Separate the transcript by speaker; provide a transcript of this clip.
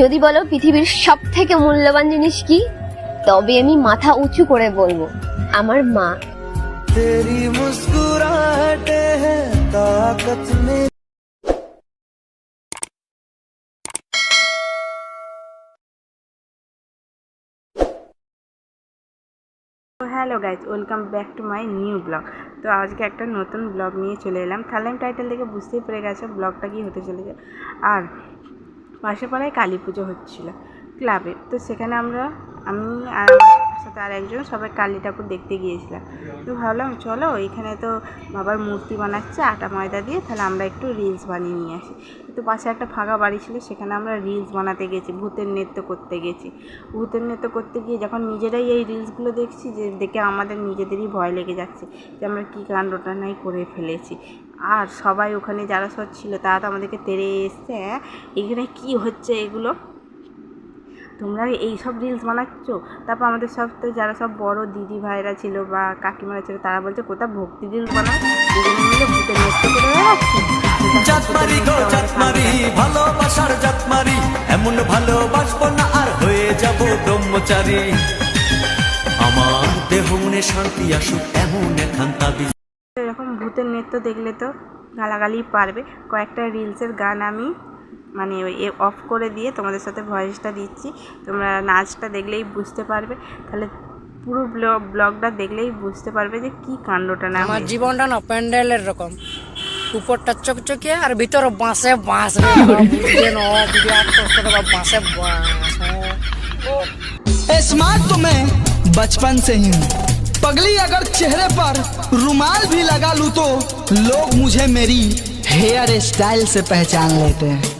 Speaker 1: যদি বলো পৃথিবীর সব থেকে মূল্যবান জিনিস কি তবে আমি মাথা উঁচু করে বলব আমার মা।
Speaker 2: Hello guys welcome back to my new vlog তো আজকে একটা নতুন ব্লগ নিয়ে চলে এলাম। থালাইম টাইটেল দেখে বুঝতেই পেরে গেছে ব্লগটা কি হতে চলেছে। আর পাশে পাড়ায় কালী পুজো হচ্ছিল ক্লাবে। তো সেখানে আমরা, আমি আর সাথে আর একজন সবাই কালী ঠাকুর দেখতে গিয়েছিলাম। তো ভাবলাম, চলো এখানে তো বাবার মূর্তি বানাচ্ছে, আটা ময়দা দিয়ে, তাহলে আমরা একটু রিলস বানিয়ে নিয়ে আসি। তো পাশে একটা ফাঁকা বাড়ি ছিল, সেখানে আমরা রিলস বানাতে গেছি, ভূতের নৃত্য করতে গেছি। ভূতের নৃত্য করতে গিয়ে যখন নিজেরাই এই রিলসগুলো দেখছি, যে দেখে আমাদের নিজেদেরই ভয় লেগে যাচ্ছে, যে আমরা কী কাণ্ডটা নাই করে ফেলেছি। আর সবাই ওখানে যারা সব ছিল তারা তো আমাদেরকে তেড়ে এসছে "হ্যাঁ, এখানে কি হচ্ছে এগুলো? তোমরা এই সব রিলস বানাচ্ছ? তারপর আমাদের সব তো যারা সব বড় দিদি ভাইরা ছিল বা কাকিমারা ছিল তারা বলছে কোথাও ভক্তি রিলস বানাও? মিলে করে
Speaker 3: এমন ভালোবাসবো না আর হয়ে যাব ব্রহ্মচারী। আমার দেহ মনে শান্তি আসুক এমন এখান
Speaker 2: এরকম ভূতের নৃত্য দেখলে তো গালাগালি পারবে কয়েকটা রিলসের গান আমি মানে ওই অফ করে দিয়ে তোমাদের সাথে ভয়েসটা দিচ্ছি তোমরা নাচটা দেখলেই বুঝতে পারবে তাহলে পুরো ব্লগটা দেখলেই বুঝতে পারবে যে কি কাণ্ডটা না
Speaker 4: আমার
Speaker 2: হয়েছে।
Speaker 4: জীবনটা না প্যান্ডেলের রকম উপরটা চকচকে আর ভিতরে বাঁশে বাঁশ রে বাবা, বুঝছে না বিরাট কষ্ট রে বাবা, বাঁশে বাঁশ হ্যাঁ।
Speaker 5: स्मार्ट तो मैं बचपन से ही हूँ पगली अगर चेहरे पर रुमाल भी लगा लू तो लोग मुझे मेरी हेयर स्टाइल से पहचान लेते हैं।